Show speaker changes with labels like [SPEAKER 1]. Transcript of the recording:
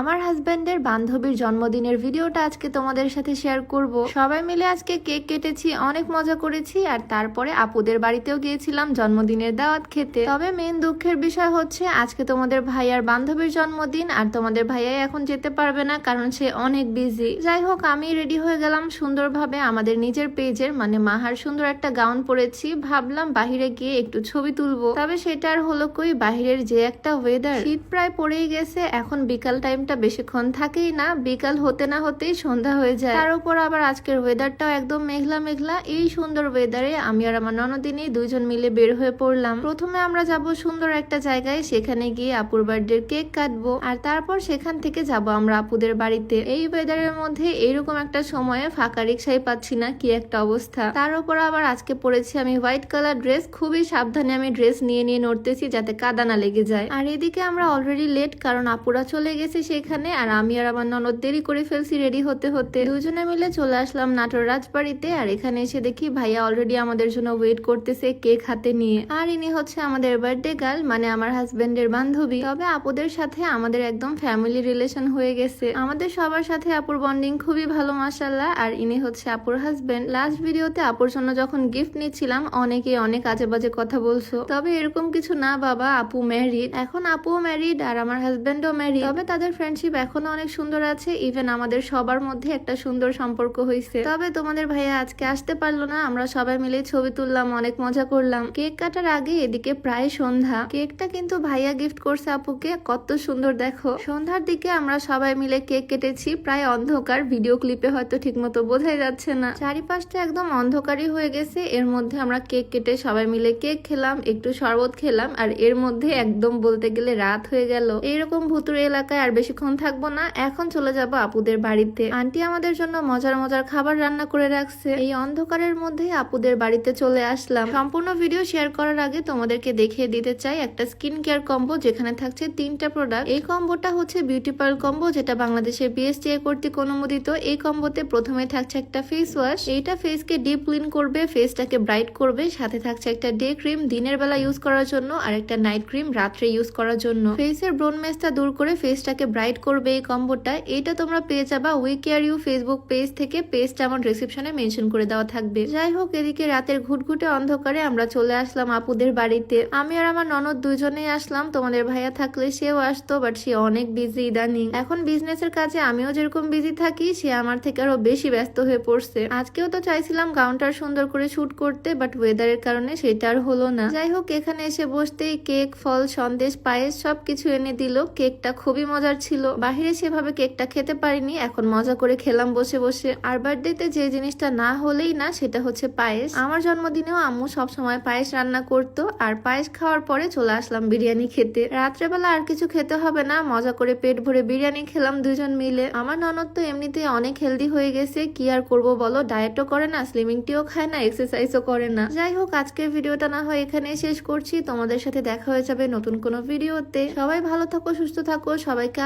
[SPEAKER 1] আমার হাজবেন্ডের বান্ধবীর জন্মদিনের ভিডিওটা আজকে তোমাদের সাথে শেয়ার করব। সবাই মিলে আজকে কেক কেটেছি, অনেক মজা করেছি, আর তারপরে আপুদের বাড়িতেও গিয়েছিলাম জন্মদিনের দাওয়াত খেতে। তবে মেন দুঃখের বিষয় হচ্ছে, আজকে তোমাদের ভাইয়ার বান্ধবীর জন্মদিন, আর তোমাদের ভাইয়াই এখন যেতে পারবে না, কারণ সে অনেক বিজি যাই হোক, আমি রেডি হয়ে গেলাম সুন্দরভাবে আমাদের নিজের পেজের মানে মাহার সুন্দর একটা গাউন পরেছি। ভাবলাম বাহিরে গিয়ে একটু ছবি তুলবো। তবে সেটা আর হলো কই, বাহিরের যে একটা ওয়েদার শীত প্রায় পড়েই গেছে, এখন বিকাল টাইমটা বেশিক্ষণ থাকেই না, বিকাল হতে না হতেই সন্ধ্যা হয়ে যায়। তার উপর আবার আজকের ওয়েদারটাও একদম মেঘলা মেঘলা। এই সুন্দর ওয়েদারে আমি আর আমার ননদিনী দুইজন মিলে বের হয়ে পড়লাম। প্রথমে আমরা যাব সুন্দর একটা জায়গায়, সেখানে গিয়ে আপুর বার্থডের কেক কাটবো। আর তারপর সেখান থেকে যাব আমরা আপুদের বাড়িতে। এই ওয়েদারের মধ্যে এইরকম একটা সময়ে ফাঁকা রিক্সাই পাচ্ছি না, কি একটা অবস্থা। তার উপর আবার আজকে পরেছি আমি হোয়াইট কালার ড্রেস খুবই সাবধানে আমি ড্রেস নিয়ে নিয়ে নড়তেছি যাতে কাদা না লেগে যায়। আর এদিকে আমরা অলরেডি লেট কারণ আপুরা চলে গেছে সেখানে আর আমি আর আমার ননদ দেরি করে ফেলছি রেডি হতে হতে। দুজনে মিলে চলে আসলাম নাটোর রাজবাড়িতে আর এখানে এসে দেখি ভাইয়া অলরেডি আমাদের জন্য ওয়েট করতেছে কেক হাতে নিয়ে। আর ইনি হচ্ছে আমাদের বার্থডে গার্ল মানে আমার হাজবেন্ডের বান্ধবী। তবে আপুদের সাথে আমাদের একদম ফ্যামিলি রিলেশন হয়ে গেছে। আমাদের সবার সাথে আপুর বন্ডিং খুবই ভালো মাসাল্লাহ আর ইনি হচ্ছে আপুর হাজবেন্ড লাস্ট ভিডিওতে আপুর জন্য যখন গিফট নিচ্ছিলাম, অনেকে অনেক আজে বাজে কথা বলছো। তবে এরকম কিছু না, বাবা, আপু ম্যারিড এখন আপুও ম্যারিড আর আমার হাজবেন্ডও ম্যারিড তবে তাদের ফ্রেন্ডশিপ এখনও অনেক সুন্দর আছে ইভেন আমাদের সবার মধ্যে একটা সুন্দর সম্পর্ক হয়েছে তবে তোমাদের ভাইয়া আজকে আসতে পারল না, আমরা সবাই মিলে ছবি তুললাম, অনেক মজা করলাম। কেক কাটার আগে এদিকে প্রায় সন্ধ্যা। কেকটা কিন্তু ভাইয়া গিফট করছে আপুকে, কত সুন্দর দেখো। সন্ধ্যার দিকে আমরা সবাই মিলে কেক কেটেছি, প্রায় অন্ধকার ভিডিও ক্লিপে হয়তো ঠিকমতো বোঝাই যাচ্ছে না। চারিপাশটা একদম অন্ধকারই হয়ে গেছে, এর মধ্যে আমরা কেক কেটে সবাই মিলে কেক খেলাম, একটু শরবত খেলাম, আর এর মধ্যে একদম বলতে গেলে রাত হয়ে গেল। এইরকম ভুতুরে এলাকায় আর বেশিক্ষণ থাকব না, এখন চলে যাব আপুদের বাড়িতে। আন্টি আমাদের জন্য মজার মজার খাবার রান্না করে রাখছে। এই অন্ধকারের মধ্যে আপুদের বাড়িতে চলে আসলাম। সম্পূর্ণ ভিডিও শেয়ার করার আগে তোমাদেরকে দেখিয়ে দিতে চাই একটা স্কিন কেয়ার কম্বো যেখানে থাকছে তিনটা প্রোডাক্ট এই কম্বোটা হচ্ছে বিউটি পার্ল কম্বো, যেটা বাংলাদেশের বিএসটিআই কর্তৃক অনুমোদিত। এই কম্বোতে প্রথমে থাকছে একটা ফেস ওয়াশ এইটা ফেসকে ডিপ ক্লিন করবে ফেসটাকে ব্রাইট করবে। সাথে থাকছে একটা ডে ক্রিম দিনের বেলা ইউজ করার জন্য আর একটা নাইট ক্রিম রাত্রে ইউজ করার জন্য। ফেসের ব্রোন মেসটা দূর করে ফেসটাকে ব্রাইট করবে এই কম্বোটা এটা তোমরা পেয়ে যাবা we care you Facebook page থেকে পেজটা আমার ডিসক্রিপশনে মেনশন করে দেওয়া থাকবে। যাই হোক, এদিকে রাতের ঘুটঘুটে অন্ধকারে আমরা চলে আসলাম আপুদের বাড়িতে। আমি আর আমার ননদ দুজনেই আসলাম। তোমাদের ভাইয়া থাকলে সেও আসতো বাট সে অনেক বিজি ইদানিং এখন বিজনেসের কাজে আমিও যেরকম বিজি থাকি, সে আমার থেকে আরও বেশি ব্যস্ত হয়ে পড়ছে। আজকেও তো চাইছিলাম কাউন্টার সুন্দর করে শুট করতে বাট ওয়েদারের কারণে সেটা আর হলো না। যাই হোক, এখানে এসে বসতেই কেক ফল, সন্দেশ, পায়েস সবকিছু এনে দিল। কেকটা খুবই মজার ছিল। বাহিরে সেভাবে কেকটা খেতে পারিনি, এখন মজা করে খেলাম বসে বসে। আর বার্থডেতে যে জিনিসটা না হলেই না, সেটা হচ্ছে পায়েস। আমার জন্মদিনেও আম্মু সবসময় পায়েস রান্না করতো, আর পায়েস খাওয়ার পরে চলে আসলাম বিরিয়ানি খেতে। রাত্রেবেলা আর কিছু খেতে হবে না, মজা করে পেট ভরে বিরিয়ানি খেলাম দুজন মিলে। আমার ননদ তো এমনিতে অনেক হেলদি হয়ে গেছে, কি আর করব বলো? ডায়েটও করে না স্লিমিং টিও খায় না এক্সারসাইজও করে না। যাই হোক, আজকের ভিডিওটা না হয় এখানে শেষ করছি। তোমাদের সাথে দেখা হয়ে যাবে নতুন কোনো ভিডিওতে। সবাই ভালো থাকো, সুস্থ থাকো, সবাইকে